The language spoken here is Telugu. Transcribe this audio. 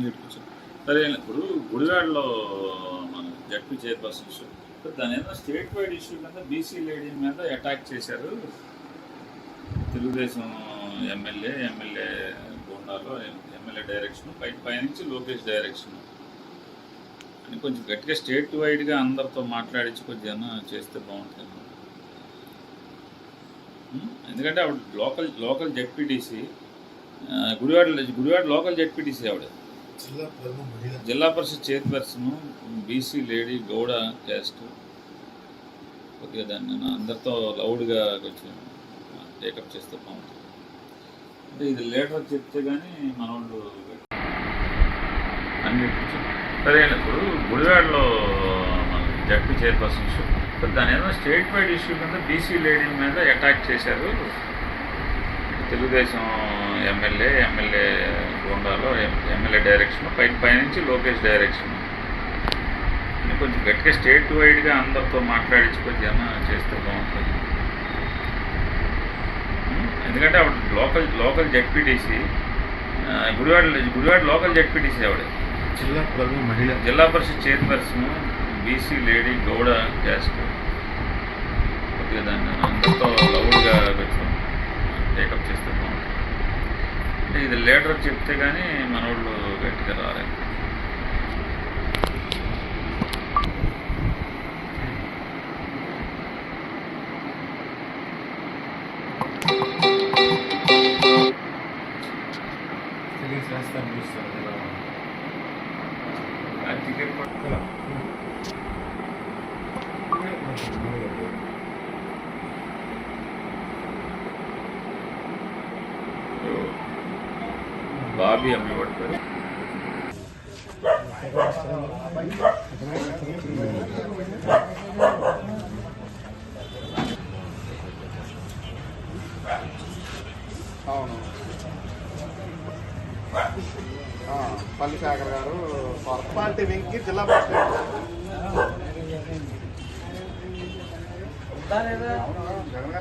అన్నిటి కూర్చో సరే? ఇప్పుడు గుడివాడలో మన జడ్పీ చైర్పర్సన్స్ దాని ఏదో స్టేట్ వైడ్ ఇష్యూ మీద బీసీ లేడీ మీద అటాక్ చేశారు? తెలుగుదేశం ఎమ్మెల్యే ఎమ్మెల్యే గోండాలో ఎమ్మెల్యే డైరెక్షన్ పై పైనుంచి లోకేష్ డైరెక్షన్. అని కొంచెం గట్టిగా స్టేట్ వైడ్గా అందరితో మాట్లాడించి కొంచెం చేస్తే బాగుంటుంది. ఎందుకంటే ఆవిడ local local ZPTC Gudivada Gudivada local ZPTC ఆవిడ. Zilla Parishad chairperson BC lady Gowda caste. కొద్దిగా దాన్ని అందరితో లౌడ్గా కొంచెం టేకప్ చేస్తే బాగుంటుంది. అంటే ఇది లేటర్ చెప్తే కానీ మన వాళ్ళు అన్ని సరే ఇప్పుడు గుడివాడలో మన జడ్పీ చైర్పర్సన్స్ దాని ఏదో స్టేట్ వైడ్ ఇష్యూ కింద బీసీ లేడీ మీద అటాక్ చేశారు. తెలుగుదేశం ఎమ్మెల్యే ఎమ్మెల్యే గోండాలో ఎమ్మెల్యే డైరెక్షన్ పై పైనుంచి లోకేష్ డైరెక్షన్ కొంచెం గట్టిగా స్టేట్ వైడ్గా అందరితో మాట్లాడించి కొంచెం చేస్తే బాగుంటుంది? ఎందుకంటే ఆవిడ local local ZPTC Gudivada Gudivada local ZPTC ఆవిడ. జిల్లా మహిళ. Zilla Parishad chairperson BC lady Gowda caste కొద్దిగా దాన్ని అంటే ఇది లేటర్ చెప్తే కానీ మన వాళ్ళు గట్టిగా రాలేదు టికెట్ పట్టుకో. బాబీ అమ్మి పట్టుకొని అవును. ఆ, పల్లి శేఖర్ గారు పార్టీ. వెంకి జిల్లా జగన్